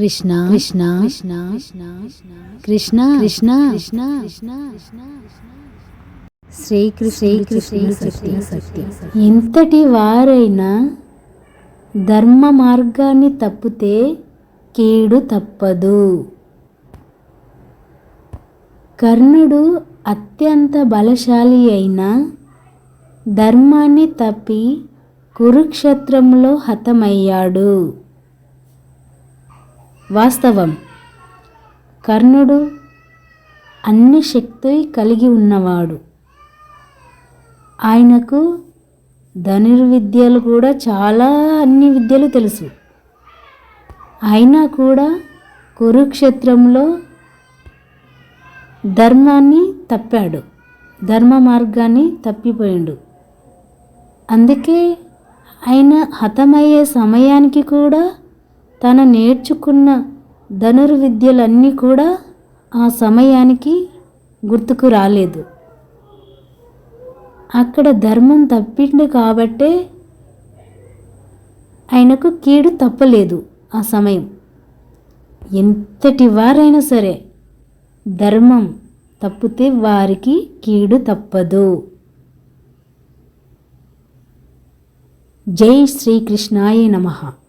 కృష్ణ కృష్ణ కృష్ణ కృష్ణ కృష్ణ కృష్ణ కృష్ణ శ్రీకృష్ణ సత్య. సత్య. ఎంతటి వారైనా ధర్మ మార్గాన్ని తప్పితే కీడు తప్పదు. కర్ణుడు అత్యంత బలశాలి అయిన ధర్మాన్ని తప్పి కురుక్షేత్రంలో హతమయ్యాడు. వాస్తవం. కర్ణుడు అన్ని శక్తి కలిగి ఉన్నవాడు. ఆయనకు ధనుర్విద్యలు కూడా చాలా అన్ని విద్యలు తెలుసు. అయినా కూడా కురుక్షేత్రంలో ధర్మాన్ని తప్పాడు. ధర్మ మార్గాన్ని తప్పిపోయాడు. అందుకే ఆయన హతమయ్యే సమయానికి కూడా తను నేర్చుకున్న ధనుర్విద్యలన్నీ కూడా ఆ సమయానికి గుర్తుకు రాలేదు. అక్కడ ధర్మం తప్పిండు కాబట్టే ఆయనకు కీడు తప్పలేదు ఆ సమయం. ఎంతటి వారైనా సరే ధర్మం తప్పితే వారికి కీడు తప్పదు. జై శ్రీకృష్ణాయ నమః.